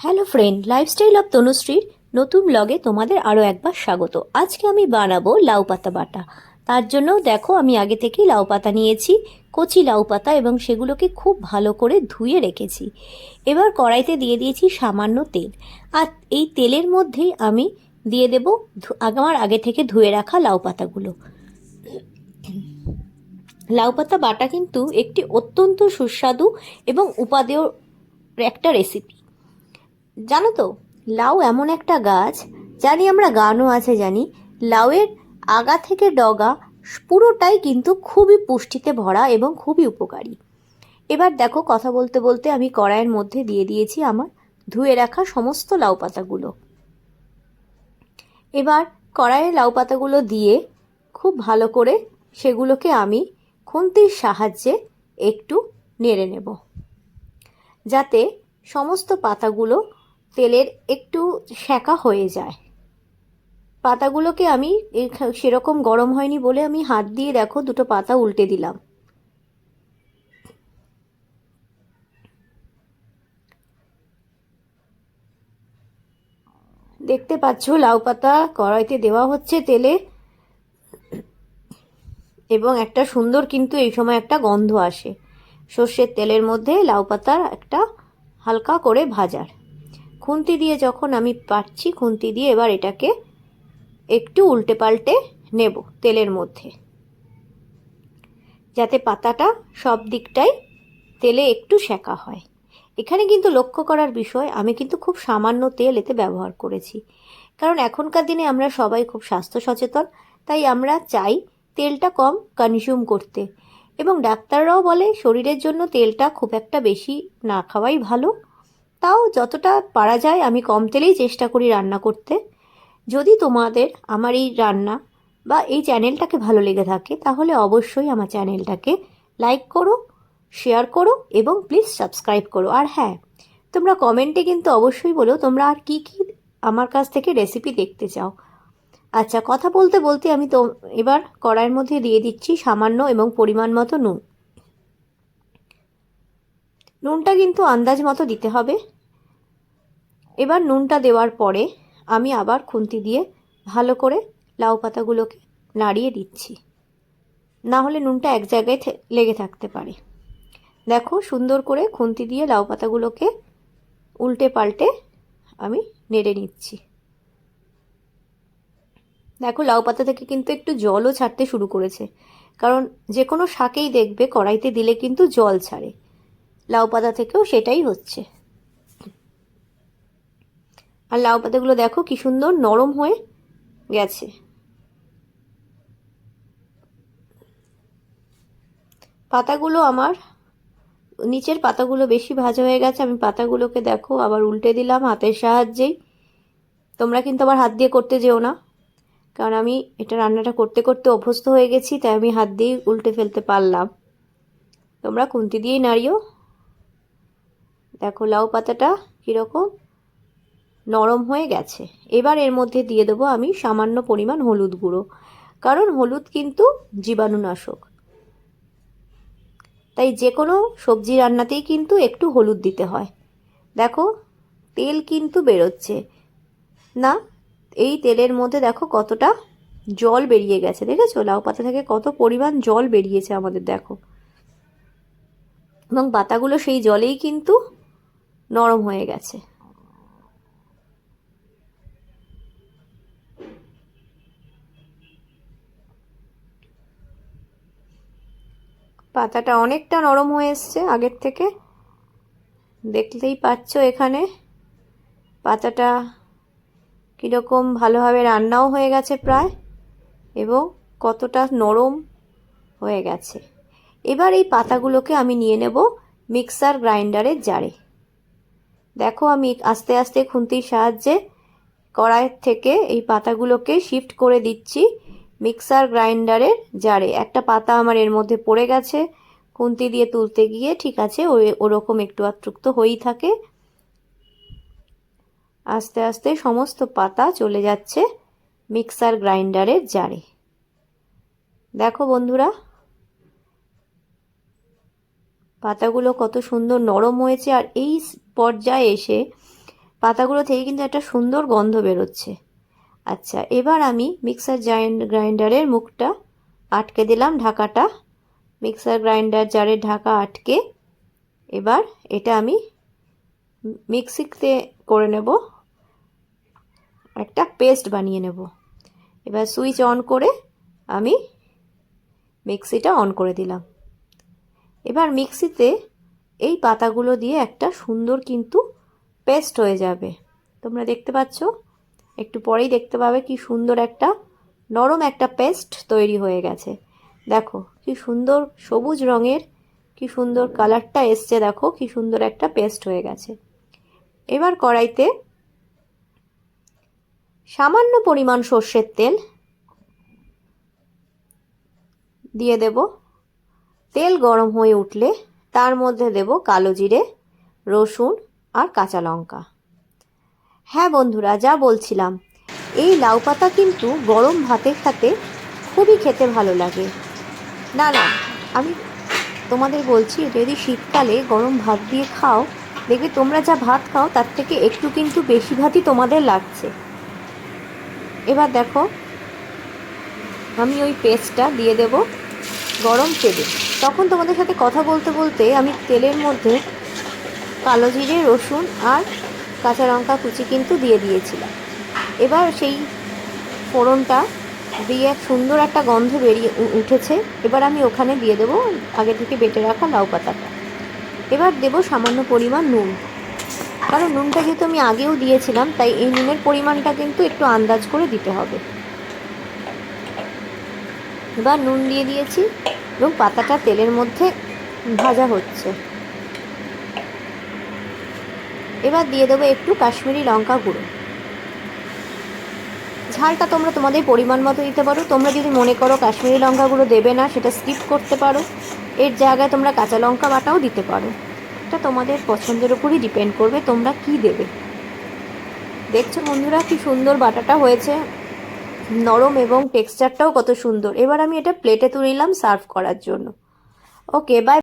Hello friend lifestyle of তনুশ্রীর নতুন ব্লগে তোমাদের আরও একবার স্বাগত। আজকে আমি বানাবো লাউ পাতা বাটা। তার জন্য দেখো, আমি আগে থেকেই লাউ পাতা নিয়েছি, কচি লাউ পাতা এবং সেগুলোকে খুব ভালো করে ধুয়ে রেখেছি। এবার কড়াইতে দিয়ে দিয়েছি সামান্য তেল। আর এই তেলের মধ্যেই আমি দিয়ে দেব আমার আগে থেকে ধুয়ে রাখা লাউ পাতাগুলো। লাউ পাতা বাটা কিন্তু একটি অত্যন্ত সুস্বাদু এবং উপাদেয় একটা রেসিপি জানো তো, লাউ এমন একটা গাছ, জানি আমরা গানও আছে জানি, লাউয়ের আগা থেকে ডগা পুরোটাই কিন্তু খুবই পুষ্টিতে ভরা এবং খুবই উপকারী। এবার দেখো, কথা বলতে বলতে আমি কড়াইয়ের মধ্যে দিয়ে দিয়েছি আমার ধুয়ে রাখা সমস্ত লাউ পাতাগুলো। এবার কড়াইয়ে লাউ পাতাগুলো দিয়ে খুব ভালো করে সেগুলোকে আমি খুন্তির সাহায্যে একটু নেড়ে নেব, যাতে সমস্ত পাতাগুলো তেলের একটু সেকা হয়ে যায়। পাতাগুলোকে আমি সেরকম গরম হয়নি বলে আমি হাত দিয়ে দেখো দুটো পাতা উল্টে দিলাম। দেখতে পাচ্ছ লাউ পাতা কড়াইতে দেওয়া হচ্ছে তেলে। এবং একটা সুন্দর কিন্তু এই সময় একটা গন্ধ আসে। সর্ষের তেলের মধ্যে লাউ পাতার একটা হালকা করে ভাজার। খুন্তি দিয়ে যখন আমি পাচ্ছি খুন্তি দিয়ে এবার এটাকে একটু উল্টে পাল্টে নেব তেলের মধ্যে। যাতে পাতাটা সব দিকটাই তেলে একটু সেকা হয়। এখানে কিন্তু লক্ষ্য করার বিষয়, আমি কিন্তু খুব সামান্য তেল এতে ব্যবহার করেছি। কারণ এখনকার দিনে আমরা সবাই খুব স্বাস্থ্য সচেতন, তাই আমরা চাই তেলটা কম কনজিউম করতে। এবং ডাক্তাররাও বলে, শরীরের জন্য তেলটা খুব একটা বেশি না খাওয়াই ভালো। তাও যতটা পারা যায় আমি কম তেলেই চেষ্টা করি রান্না করতে। যদি তোমাদের আমার এই রান্না বা এই চ্যানেলটাকে ভালো লেগে থাকে, তাহলে অবশ্যই আমার চ্যানেলটাকে লাইক করো, শেয়ার করো এবং প্লিজ সাবস্ক্রাইব করো। আর হ্যাঁ তোমরা কমেন্টে কিন্তু অবশ্যই বলো তোমরা আর কি কি আমার কাছ থেকে রেসিপি দেখতে চাও। আচ্ছা কথা বলতে বলতে আমি তো এবার কড়াইয়ের মধ্যে দিয়ে দিচ্ছি সামান্য এবং পরিমাণ মতো নুন। নুনটা কিন্তু আন্দাজ মতো দিতে হবে। এবার নুনটা দেওয়ার পরে আমি আবার খুন্তি দিয়ে ভালো করে লাউ পাতাগুলোকে নাড়িয়ে দিচ্ছি। না হলে নুনটা এক জায়গায় লেগে থাকতে পারে। দেখো সুন্দর করে খুন্তি দিয়ে লাউ পাতাগুলোকে উল্টে পাল্টে আমি নেড়ে নিচ্ছি। দেখো লাউ পাতা থেকে কিন্তু একটু জলও ছাড়তে শুরু করেছে। কারণ যে কোনো শাকেই দেখবে কড়াইতে দিলে কিন্তু জল ছাড়ে। লাউ পাতা থেকেও সেটাই হচ্ছে। আর লাউ পাতাগুলো দেখো কি সুন্দর নরম হয়ে গেছে। পাতাগুলো আমার, নিচের পাতাগুলো বেশি ভাজা হয়ে গেছে, আমি পাতাগুলোকে দেখো আবার উল্টে দিলাম হাতের সাহায্যেই। তোমরা কিন্তু আবার হাত দিয়ে করতে যেও না, কারণ আমি এটা রান্নাটা করতে করতে অভ্যস্ত হয়ে গেছি, তাই আমি হাত দিয়েই উল্টে ফেলতে পারলাম। তোমরা খুন্তি দিয়েই নাড়িও। দেখো লাউ পাতাটা কীরকম। নরম হয়ে গেছে। এবার এর মধ্যে দিয়ে দেবো আমি সামান্য পরিমাণ হলুদ গুঁড়ো। কারণ হলুদ কিন্তু জীবাণুনাশক। তাই যে কোনো সবজি রান্নাতেই কিন্তু একটু হলুদ দিতে হয়। দেখো, তেল কিন্তু বেরোচ্ছে। না, এই তেলের মধ্যে দেখো কতটা জল বেরিয়ে গেছে। দেখেছ? লাউ পাতা থেকে কত পরিমাণ জল বেরিয়েছে আমাদের, দেখো। এবং পাতাগুলো সেই জলেই কিন্তু নরম হয়ে গেছে। পাতাটা অনেকটা নরম হয়ে এসছে আগের থেকে। দেখতেই পাচ্ছ এখানে পাতাটা কীরকম ভালোভাবে রান্নাও হয়ে গেছে প্রায় এবং কতটা নরম হয়ে গেছে। এবার এই পাতাগুলোকে আমি নিয়ে নেব মিক্সার গ্রাইন্ডারের জারে। দেখো আমি আস্তে আস্তে খুন্তির সাহায্যে কড়াইয়ের থেকে এই পাতাগুলোকে শিফট করে দিচ্ছি। মিক্সার গ্রাইন্ডারের জারে। একটা পাতা আমার এর মধ্যে পড়ে গেছে, খুন্তি দিয়ে তুলতে গিয়ে ঠিক আছে, ওই ওরকম একটু আধটুক হয়েই থাকে। আস্তে আস্তে সমস্ত পাতা চলে যাচ্ছে মিক্সার গ্রাইন্ডারের জারে। দেখো বন্ধুরা, পাতাগুলো কত সুন্দর নরম হয়েছে, আর এই পর্যায়ে এসে পাতাগুলো থেকে কিন্তু একটা সুন্দর গন্ধ বেরোচ্ছে। আচ্ছা এবার আমি মিক্সার গ্রাইন্ডারের মুখটা আটকে দিলাম ঢাকাটা। মিক্সার গ্রাইন্ডার জারের ঢাকা আটকে, এবার এটা আমি মিক্সিতে করে নেব। একটা পেস্ট বানিয়ে নেব। এবার সুইচ অন করে আমি মিক্সিটা অন করে দিলাম। এবার মিক্সিতে এই পাতাগুলো দিয়ে একটা সুন্দর কিন্তু পেস্ট হয়ে যাবে। তোমরা দেখতে পাচ্ছ? একটু পরেই দেখতে পাবে কি সুন্দর একটা, নরম একটা পেস্ট তৈরি হয়ে গেছে। দেখো, কি সুন্দর সবুজ রঙের, কি সুন্দর কালারটা এসছে, দেখো, কি সুন্দর একটা পেস্ট হয়ে গেছে। এবার কড়াইতে সামান্য পরিমাণ সর্ষের তেল দিয়ে দেব। তেল গরম হয়ে উঠলে তার মধ্যে দেব কালো জিরে, রসুন আর কাঁচা লঙ্কা। হ্যাঁ বন্ধুরা, যা বলছিলাম। এই লাউ পাতা কিন্তু গরম ভাতের সাথে খুবই খেতে ভালো লাগে। না না, আমি তোমাদের বলছি, যদি শীতকালে গরম ভাত দিয়ে খাও, দেখবে তোমরা যা ভাত খাও, তার থেকে একটু কিন্তু বেশি ভাতই তোমাদের লাগছে। এবার দেখো, আমি ওই পেস্টটা দিয়ে দেব গরম তেলে। তখন তোমাদের সাথে কথা বলতে বলতে আমি তেলের মধ্যে কালো জিরে, রসুন আর কাঁচা লঙ্কা, কুচি কিন্তু দিয়ে দিয়েছিলাম। এবার সেই ফোড়নটা দিয়ে এক সুন্দর একটা গন্ধ বেরিয়ে উঠেছে। এবার আমি ওখানে দিয়ে দেবো আগে থেকে বেটে রাখা লাউ পাতাটা। এবার দেবো সামান্য পরিমাণ নুন। কারণ নুনটা যেহেতু আমি আগেও দিয়েছিলাম, তাই এই নুনের পরিমাণটা কিন্তু একটু আন্দাজ করে দিতে হবে। এবার নুন দিয়ে দিয়েছি এবং পাতাটা তেলের মধ্যে ভাজা হচ্ছে। এবার দিয়ে দেবো একটু কাশ্মীরি লঙ্কা গুঁড়ো। ঝালটা তোমরা তোমাদের পরিমাণ মতো দিতে পারো। তোমরা যদি মনে করো কাশ্মীরি লঙ্কা গুঁড়ো দেবে না, সেটা স্কিপ করতে পারো। এর জায়গায় তোমরা কাঁচা লঙ্কা বাটাও দিতে পারো। এটা তোমাদের পছন্দের উপরই ডিপেন্ড করবে তোমরা কি দেবে। দেখছ বন্ধুরা কি সুন্দর বাটাটা হয়েছে। নরম এবং টেক্সচারটাও কত সুন্দর। এবার আমি এটা প্লেটে তুলে নিলাম সার্ভ করার জন্য। Okay bye